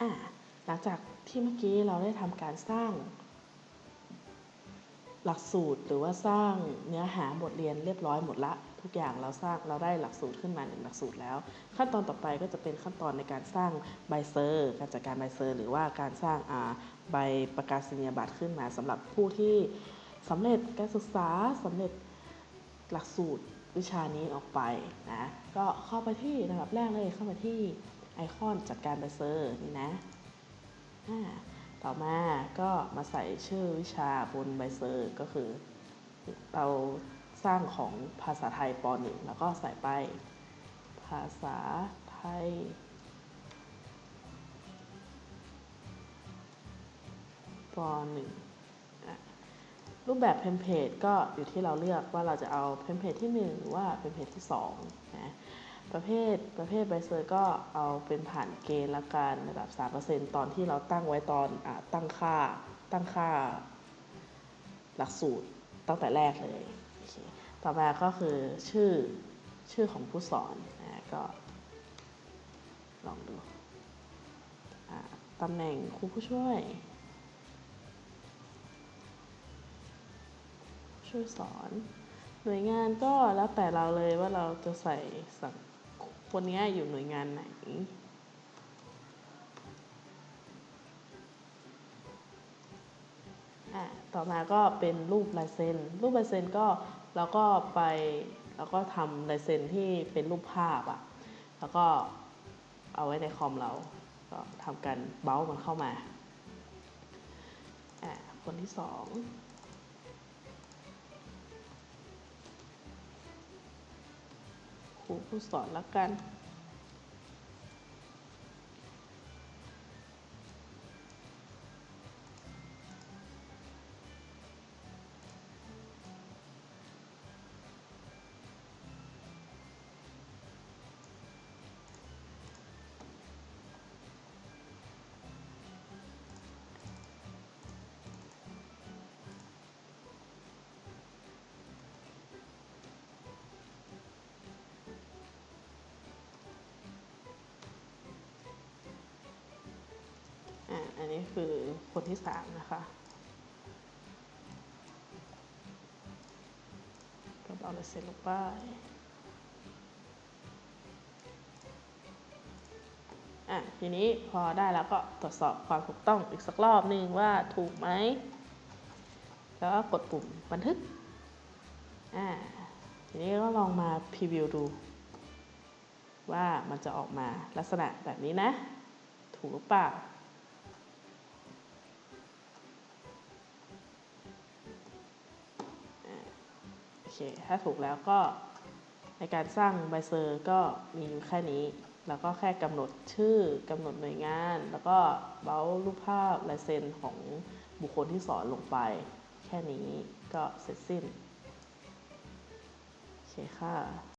อ่าหลังจากที่เมื่อกี้เราได้ทำการสร้าง หลักสูตรหรือว่าสร้างเนื้อหาบทเรียนเรียบร้อยหมดละ ทุกอย่างเราสร้างเราได้หลักสูตรขึ้นมาหนึ่งหลักสูตรแล้ว ขั้นตอนต่อไปก็จะเป็นขั้นตอนในการสร้างใบเซอร์การจัดการใบเซอร์ หรือว่าการสร้างใบประกาศนียบัตรขึ้นมาสำหรับผู้ที่สำเร็จการศึกษาสำเร็จหลักสูตรวิชานี้ออกไปนะก็เข้าไปที่ระดับแรกเลยเข้าไปที่ คอนจัดการใบเซอร์นี่นะ ต่อมาก็มาใส่ชื่อวิชาบนใบเซอร์ก็คือ เราสร้างของภาษาไทยป .1 แล้วก็ใส่ไป ภาษาไทยป .1 อะรูปแบบเทมเพลตก็อยู่ที่เราเลือกว่าเราจะเอาเทมเพลตที่ 1 หรือว่าเทมเพลตที่2นะ ประเภทประเภทใบเซอร์ก็เอาเป็นผ่านเกณฑ์ละกันระดับ 3%ตอนที่เราตั้งไว้ตอนอตั้งค่าตั้งค่าหลักสูตรตั้งแต่แรกเลยเต่อมาก็คือชื่อชื่อของผู้สอนนะก็ลองดูตำแหน่งครูผู้ช่วย ช่วยสอน หน่วยงานก็แล้วแต่เราเลยว่าเราจะใส่สัง คนนี้อยู่หน่วยงานไหนอะต่อมาก็เป็นรูปลายเซ็น รูปลายเซ็นก็เราก็ไปเราก็ทำลายเซ็นที่เป็นรูปภาพอะแล้วก็เอาไว้ในคอมเรา ก็ทำการเบ้ามันเข้ามาอะคนที่สอง รูผู้สอนละกัน อันนี้คือคนที่สามนะคะก็เอาลายเซ็นลงไปอะทีนี้พอได้แล้วก็ตรวจสอบความถูกต้องอีกสักรอบหนึ่งว่าถูกไหม แล้วก็กดปุ่มบันทึกอ่าทีนี้ก็ลองมาพรีวิวดู ว่ามันจะออกมาลักษณะแบบนี้นะ ถูกหรือเปล่า เค ถ้าถูกแล้วก็ในการสร้างใบเซอร์ก็มีอยู่แค่นี้ แล้วก็แค่กำหนดชื่อกำหนดหน่วยงาน แล้วก็เบ้ารูปภาพลายเซ็นของบุคคลที่สอนลงไป แค่นี้ก็เสร็จสิ้น โอเคค่ะ